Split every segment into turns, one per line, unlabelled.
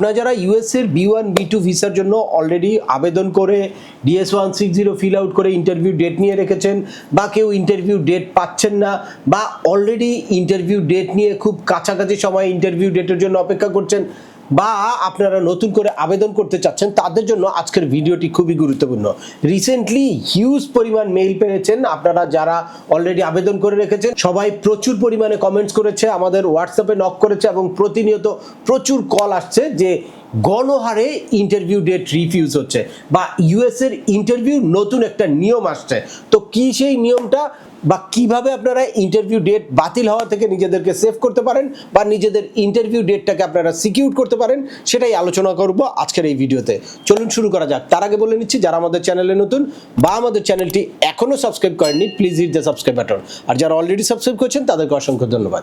আপনারা যারা ইউএসের বি ওয়ান বি টু ভিসার জন্য অলরেডি আবেদন করে DS one six zero fill out করে ইন্টারভিউ ডেট নিয়ে রেখেছেন বা কেউ ইন্টারভিউ ডেট পাচ্ছেন না বা অলরেডি ইন্টারভিউ ডেট নিয়ে খুব কাছাকাছি সময় ইন্টারভিউ ডেটের জন্য অপেক্ষা করছেন বা আপনারা নতুন করে আবেদন করতে চাচ্ছেন তাদের জন্য আজকের ভিডিওটি খুবই গুরুত্বপূর্ণ রিসেন্টলি হিউজ পরিমাণ মেইল পেয়েছেন আপনারা যারা অলরেডি আবেদন করে রেখেছেন সবাই প্রচুর পরিমাণে কমেন্টস করেছে আমাদের হোয়াটসঅ্যাপে নক করেছে এবং প্রতিনিয়ত প্রচুর কল আসছে যে গণহারে ইন্টারভিউ ডেট রিফিউজ হচ্ছে বা ইউএসের ইন্টারভিউ নতুন একটা নিয়ম আসছে তো কি সেই নিয়মটা বা কিভাবে আপনারা ইন্টারভিউ ডেট বাতিল হওয়া থেকে নিজেদেরকে সেভ করতে পারেন বা নিজেদের ইন্টারভিউ ডেটটাকে আপনারা সিকিউর করতে পারেন সেটাই আলোচনা করব আজকের এই ভিডিওতে চলুন শুরু করা যাক তার আগে বলে নিচ্ছি যারা আমাদের চ্যানেলে নতুন বা আমাদের চ্যানেলটি এখনও সাবস্ক্রাইব করেননি please hit the subscribe button আর যারা অলরেডি সাবস্ক্রাইব করছেন তাদেরকে অসংখ্য ধন্যবাদ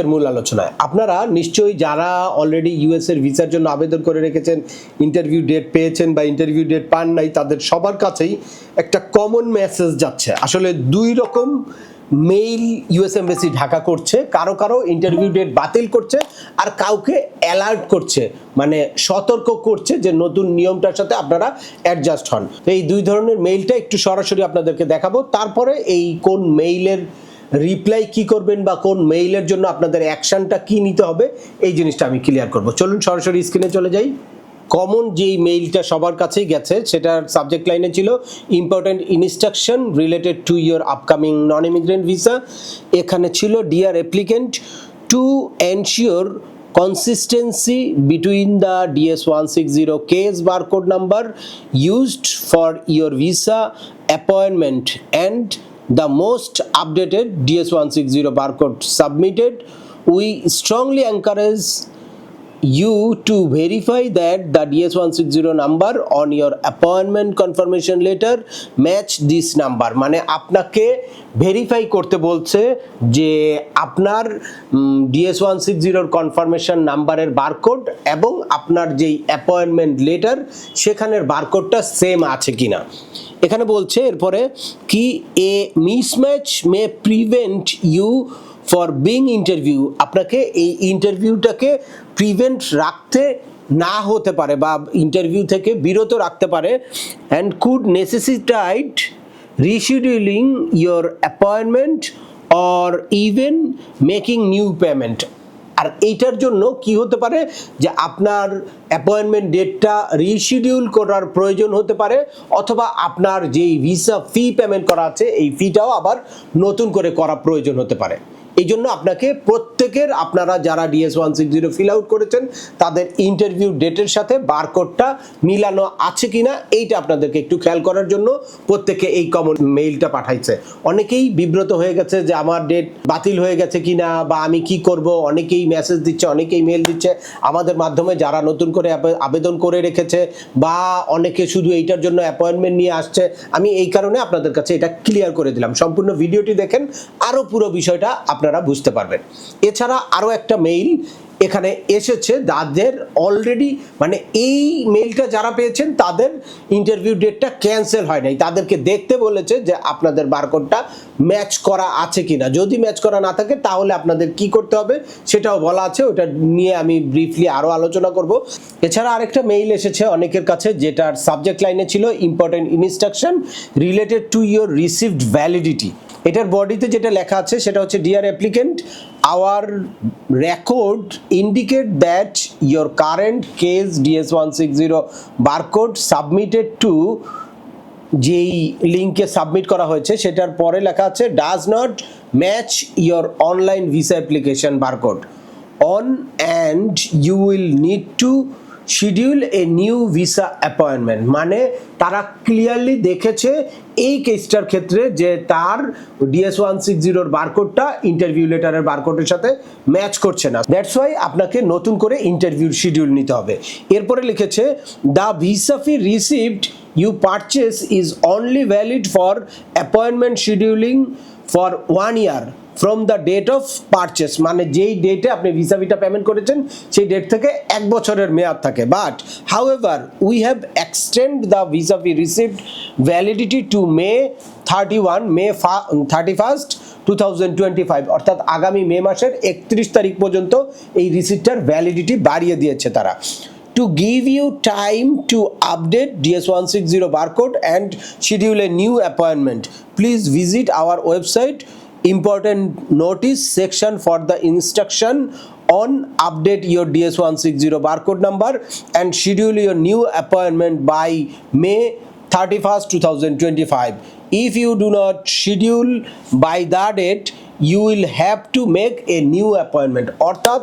আজকের মূল আলোচনায় আপনারা নিশ্চয়ই যারা অলরেডি ইউএসের ভিসার জন্য আবেদন করে রেখেছেন ইন্টারভিউ ডেট পেয়েছেন বা ইন্টারভিউ ডেট পান নাই তাদের সবার কাছেই একটা কমন মেসেজ যাচ্ছে আসলে দুই রকম মেইল ইউএস এম্বাসি ঢাকা করছে কারো কারো ইন্টারভিউ ডেট বাতিল করছে আর কাউকে অ্যালার্ট করছে মানে সতর্ক করছে যে নতুন নিয়মটার সাথে আপনারা অ্যাডজাস্ট হন এই দুই ধরনের মেইলটা একটু সরাসরি আপনাদেরকে দেখাবো তারপরে এই কোন মেইলের রিপ্লাই কি করবেন বা কোন মেইলের জন্য আপনাদের অ্যাকশানটা কি নিতে হবে এই জিনিসটা আমি ক্লিয়ার করব চলুন সরাসরি স্ক্রিনে চলে যাই কমন যেই মেইলটা সবার কাছেই গেছে সেটার সাবজেক্ট লাইনে ছিল important instruction related to your upcoming non immigrant visa এখানে ছিল dear applicant to ensure DS one six zero case barcode number used for your visa appointment and the most updated DS160 barcode submitted. We strongly encourage you to verify that the DS160 number on your appointment confirmation letter match this number মানে আপনাকে verify করতে বলছে যে আপনার DS one six জিরোর confirmation নাম্বারের barcode এবং আপনার যেই অ্যাপয়েন্টমেন্ট লেটার সেখানের বারকোডটা সেম আছে কিনা এখানে বলছে এরপরে কি a mismatch may prevent you for being interview আপনাকে এই ইন্টারভিউটাকে প্রিভেন্ট রাখতে না হতে পারে বা ইন্টারভিউ থেকে বিরত রাখতে পারে and could necessitate rescheduling your appointment or even making new payment আর এইটার জন্য কি হতে পারে যে আপনার অ্যাপয়েন্টমেন্ট ডেটটা রিশিডিউল করার প্রয়োজন হতে পারে অথবা আপনার যেই ভিসা ফি পেমেন্ট করা আছে এই ফিটাও আবার নতুন করে করা প্রয়োজন হতে পারে এই জন্য আপনাকে প্রত্যেকের আপনারা যারা DS one six zero fill out করেছেন তাদের ইন্টারভিউ ডেটের সাথে বারকোডটা মিলানো আছে কি না এইটা আপনাদেরকে একটু খেয়াল করার জন্য প্রত্যেকে এই কমন মেইলটা পাঠাইছে অনেকেই বিব্রত হয়ে গেছে যে আমার ডেট বাতিল হয়ে গেছে কিনা বা আমি কি করব অনেকেই মেসেজ দিচ্ছে অনেকেই মেল দিচ্ছে আমাদের মাধ্যমে যারা নতুন করে আবেদন করে রেখেছে বা অনেকে শুধু এইটার জন্য অ্যাপয়েন্টমেন্ট নিয়ে আসছে আমি এই কারণে আপনাদের কাছে এটা ক্লিয়ার করে দিলাম সম্পূর্ণ ভিডিওটি দেখেন আরও পুরো বিষয়টা আপনারা বুঝতে পারবেন এছাড়া আরও একটা মেইল এখানে এসেছে তাদের অলরেডি মানে এই মেইলটা যারা পেয়েছেন তাদের ইন্টারভিউ ডেটটা ক্যান্সেল হয় নাই তাদেরকে দেখতে বলেছে যে আপনাদের বারকোডটা ম্যাচ করা আছে কি না যদি ম্যাচ করা না থাকে তাহলে আপনাদের কি করতে হবে সেটাও বলা আছে ওটা নিয়ে আমি ব্রিফলি আরও আলোচনা করব এছাড়া আরেকটা মেইল এসেছে অনেকের কাছে যেটার সাবজেক্ট লাইনে ছিল important instruction related to your received validity এটার বডিতে যেটা লেখা আছে সেটা হচ্ছে dear applicant our record indicate that your current case DS one six zero barcode submitted to যেই লিঙ্কে সাবমিট করা হয়েছে সেটার পরে লেখা আছে does not match your online visa application barcode on and you will need to schedule a new visa appointment মানে তারা ক্লিয়ারলি দেখেছে এই কেসটার ক্ষেত্রে যে তার ডিএস ওয়ান সিক্স জিরোর বারকোডটা ইন্টারভিউ লেটারের বারকোডের সাথে ম্যাচ করছে না দ্যাটস ওয়াই আপনাকে নতুন করে ইন্টারভিউ শিডিউল নিতে হবে এরপরে লিখেছে the visa fee received you purchase is only valid for appointment scheduling for one year from the date of purchase মানে যেই ডেটে আপনি ভিসা ভিটা পেমেন্ট করেছেন সেই ডেট থেকে এক বছরের মেয়াদ থাকে but however we have extend the visa fee receipt validity to May thirty one May thirty first two thousand twenty five অর্থাৎ আগামী মে মাসের একত্রিশ তারিখ পর্যন্ত এই রিসিপ্টটার ভ্যালিডিটি বাড়িয়ে দিয়েছে তারা to give to give you time one six zero barcode and schedule a new appointment please visit our website Important notice section for the instruction on update your DS160 barcode number and schedule your new appointment by May 31st 2025. If you do not schedule by that date, you will have to make a new appointment অর্থাৎ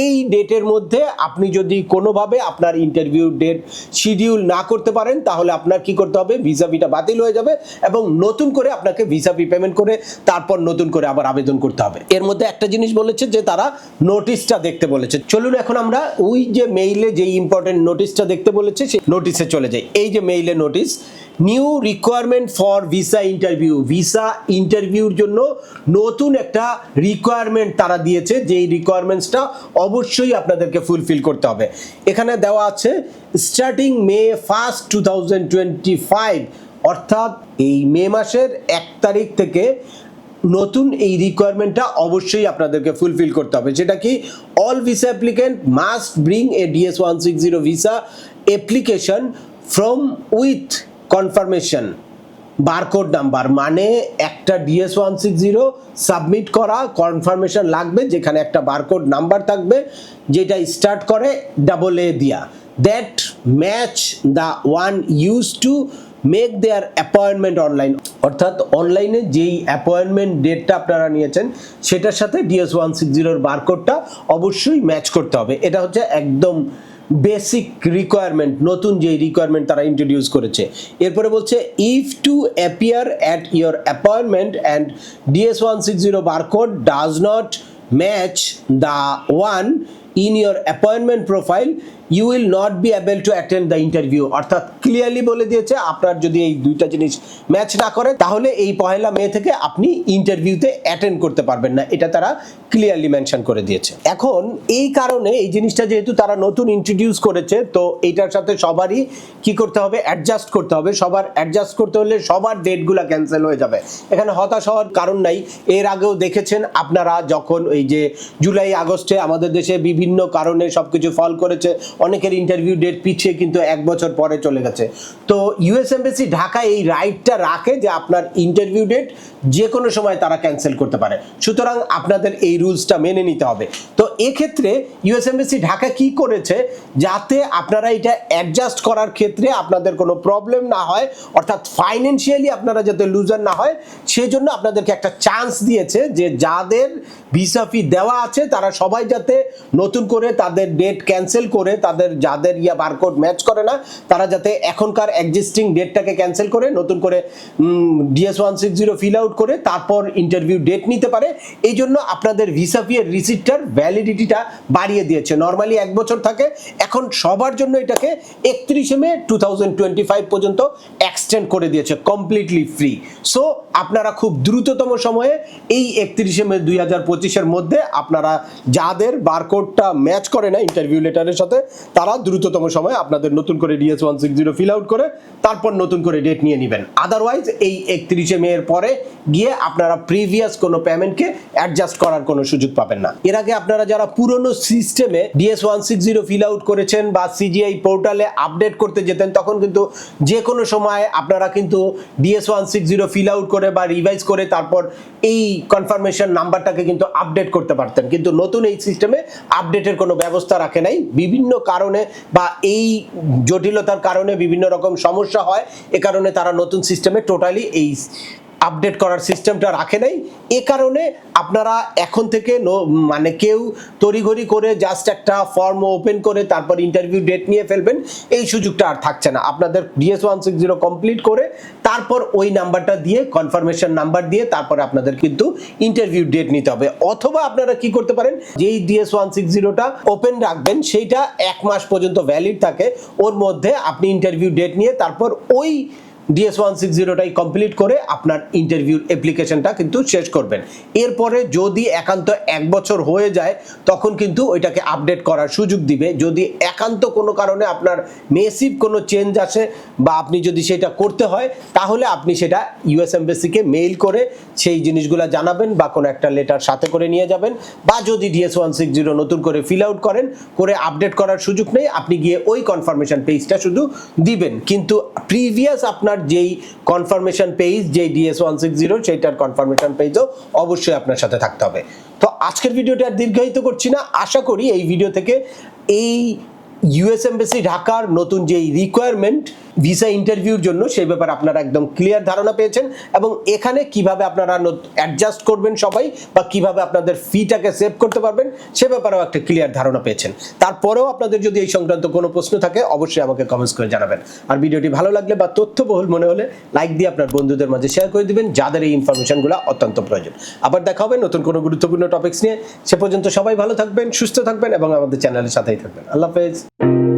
এই ডেটের মধ্যে আপনি যদি কোনোভাবে আপনার interview date schedule না করতে পারেন তাহলে আপনার কি করতে হবে ভিসা ভিটা বাতিল হয়ে যাবে এবং নতুন করে আপনাকে ভিসা ফি পেমেন্ট করে তারপর নতুন করে আবার আবেদন করতে হবে এর মধ্যে একটা জিনিস বলেছে যে তারা নোটিশটা দেখতে বলেছে চলুন এখন আমরা ওই যে মেইলে যে ইম্পর্টেন্ট নোটিশটা দেখতে বলেছে সেই নোটিশে চলে যাই এই যে মেইলে notice new requirement for visa interview visa ইন্টারভিউর জন্য নতুন একটা রিকোয়ারমেন্ট তারা দিয়েছে যেই রিকোয়ারমেন্টসটা অবশ্যই আপনাদেরকে ফুলফিল করতে হবে এখানে দেওয়া আছে starting May first two thousand twenty five অর্থাৎ এই মে মাসের এক তারিখ থেকে নতুন এই রিকোয়ারমেন্টটা অবশ্যই আপনাদেরকে ফুলফিল করতে হবে যেটা কি all visa applicant must bring a DS one six zero visa application form with confirmation barcode number মানে একটা DS one six zero submit করা কনফার্মেশন লাগবে যেখানে একটা বারকোড নাম্বার থাকবে যেটা স্টার্ট করে ডাবল এ দিয়া that match the one use to make their appointment online অর্থাৎ অনলাইনে যেই অ্যাপয়েন্টমেন্ট ডেটটা আপনারা নিয়েছেন সেটার সাথে ডিএস ওয়ান সিক্স জিরোর বারকোডটা অবশ্যই ম্যাচ করতে হবে এটা হচ্ছে একদম বেসিক রিকোয়ারমেন্ট নতুন যে রিকোয়ারমেন্ট তারা ইন্ট্রোডিউস করেছে এরপরে বলছে if to appear at your appointment and DS one six zero barcode does not match the one in your appointment profile you will not be able to attend the interview অর্থাৎ clearly বলে দিয়েছে আপনার যদি এই দুইটা জিনিস match না করে তাহলে এই পহেলা মে থেকে আপনি ইন্টারভিউতে অ্যাটেন্ড করতে পারবেন না এটা তারা ক্লিয়ারলি মেনশন করে দিয়েছে এখন এই কারণে এই জিনিসটা যেহেতু তারা নতুন ইন্ট্রোডিউস করেছে তো এইটার সাথে সবারই কি করতে হবে অ্যাডজাস্ট করতে হবে সবার অ্যাডজাস্ট করতে হলে সবার ডেটগুলো ক্যান্সেল হয়ে যাবে এখানে হতাশ হওয়ার কারণ নাই এর আগেও দেখেছেন আপনারা যখন ওই যে জুলাই আগস্টে আমাদের দেশে বিভিন্ন বিভিন্ন কারণে সব কিছু ফল করেছে অনেকের ইন্টারভিউ ডেট পিছিয়ে কিন্তু এক বছর পরে চলে গেছে তো ইউএস এম্বাসি ঢাকায় এই রাইটটা রাখে যে আপনার ইন্টারভিউ ডেট যে কোনো সময় তারা ক্যান্সেল করতে পারে সুতরাং আপনাদের এই রুলসটা মেনে নিতে হবে তো এক্ষেত্রে ইউএসএমবিসি ঢাকা কি করেছে যাতে আপনারা এটা অ্যাডজাস্ট করার ক্ষেত্রে আপনাদের কোনো প্রবলেম না হয় অর্থাৎ ফাইন্যান্সিয়ালি আপনারা যাতে লুজার না হয় সেজন্য আপনাদেরকে একটা চান্স দিয়েছে যে যাদের ভিসা ফি দেওয়া আছে তারা সবাই যাতে নতুন করে তাদের ডেট ক্যান্সেল করে তাদের যাদের ইয়া বারকোড ম্যাচ করে না তারা যাতে এখনকার এক্সিস্টিং ডেটটাকে ক্যান্সেল করে নতুন করে DS one six zero fill out করে তারপর ইন্টারভিউ ডেট নিতে পারে এই জন্য আপনাদের ভিসা ফি এর রিসিটটার ভ্যালিড ভ্যালিডিটিটা বাড়িয়ে দিয়েছে নর্মালি এক বছর থাকে এখন সবার জন্য এটাকে একত্রিশে মে টু পর্যন্ত এক্সটেন্ড করে দিয়েছে কমপ্লিটলি ফ্রি সো আপনারা খুব দ্রুততম সময়ে এই একত্রিশে মে দুই হাজার পঁচিশের মধ্যে আপনারা যাদের বারকোডটা ম্যাচ করে না ইন্টারভিউ লেটারের সাথে তারা দ্রুততম সময়ে আপনাদের নতুন করে DS one six zero fill out করে তারপর নতুন করে ডেট নিয়ে নেবেন আদারওয়াইজ এই একত্রিশে মে এর পরে গিয়ে আপনারা প্রিভিয়াস কোনো পেমেন্টকে অ্যাডজাস্ট করার কোনো সুযোগ পাবেন না এর আগে আপনারা যারা যারা পুরনো সিস্টেমে DS one six zero fill out করেছেন বা সিজিআই পোর্টালে আপডেট করতে যেতেন তখন কিন্তু যে কোনো সময় আপনারা কিন্তু DS one six zero fill out করে বা রিভাইজ করে তারপর এই কনফার্মেশন নাম্বারটাকে কিন্তু আপডেট করতে পারতেন কিন্তু নতুন এই সিস্টেমে আপডেটের কোনো ব্যবস্থা রাখে নাই বিভিন্ন কারণে বা এই জটিলতার কারণে বিভিন্ন রকম সমস্যা হয় এ কারণে তারা নতুন সিস্টেমে টোটালি এই আপডেট করার সিস্টেমটা রাখে নাই এ কারণে আপনারা এখন থেকে মানে কেউ তড়িঘড়ি করে জাস্ট একটা ফর্ম ওপেন করে তারপর ইন্টারভিউ ডেট নিয়ে ফেলবেন এই সুযোগটা আর থাকছে না আপনাদের DS one six zero complete করে তারপর ওই নাম্বারটা দিয়ে কনফার্মেশন নাম্বার দিয়ে তারপর আপনাদের কিন্তু ইন্টারভিউ ডেট নিতে হবে অথবা আপনারা কি করতে পারেন যেই ডিএস ওয়ান সিক্স জিরোটা ওপেন রাখবেন সেইটা এক মাস পর্যন্ত ভ্যালিড থাকে ওর মধ্যে আপনি ইন্টারভিউ ডেট নিয়ে তারপর ওই ডিএস ওয়ান সিক্স জিরোটাই কমপ্লিট করে আপনার ইন্টারভিউর অ্যাপ্লিকেশনটা কিন্তু শেষ করবেন এরপরে যদি একান্ত এক বছর হয়ে যায় তখন কিন্তু ওইটাকে আপডেট করার সুযোগ দিবে যদি একান্ত কোনো কারণে আপনার মেসিভ কোনো চেঞ্জ আসে বা আপনি যদি সেটা করতে হয় তাহলে আপনি সেটা ইউএস এমবেসিকে মেইল করে সেই জিনিসগুলো জানাবেন বা কোনো একটা লেটার সাথে করে নিয়ে যাবেন বা যদি ডিএস ওয়ান সিক্স জিরো নতুন করে ফিল আউট করেন করে আপডেট করার সুযোগ নেই আপনি গিয়ে ওই কনফার্মেশন পেজটা শুধু দিবেন কিন্তু প্রিভিয়াস আপনার যেই কনফার্মেশন পেজ যেই ডিএস ওয়ান সিক্স জিরো সেইটার কনফার্মেশন পেজও অবশ্যই আপনার সাথে থাকতে হবে তো আজকের ভিডিওটা আর দীর্ঘায়িত করছি না আশা করি এই ভিডিও থেকে এই ইউএস এম্বাসি ঢাকার নতুন যেই রিকোয়ারমেন্ট ভিসা ইন্টারভিউর জন্য সেই ব্যাপারে আপনারা একদম ক্লিয়ার ধারণা পেয়েছেন এবং এখানে কিভাবে আপনারা অ্যাডজাস্ট করবেন সবাই বা কিভাবে আপনাদের ফিটাকে সেভ করতে পারবেন সে ব্যাপারেও একটা ক্লিয়ার ধারণা পেয়েছেন তারপরেও আপনাদের যদি এই সংক্রান্ত কোনো প্রশ্ন থাকে অবশ্যই আমাকে কমেন্টস করে জানাবেন আর ভিডিওটি ভালো লাগলে বা তথ্যবহুল মনে হলে লাইক দিয়ে আপনার বন্ধুদের মাঝে শেয়ার করে দিবেন যাদের এই ইনফরমেশনগুলো অত্যন্ত প্রয়োজন আবার দেখা হবে নতুন কোনো গুরুত্বপূর্ণ টপিক্স নিয়ে সে পর্যন্ত সবাই ভালো থাকবেন সুস্থ থাকবেন এবং আমাদের চ্যানেলের সাথেই থাকবেন আল্লাহ হাফেজ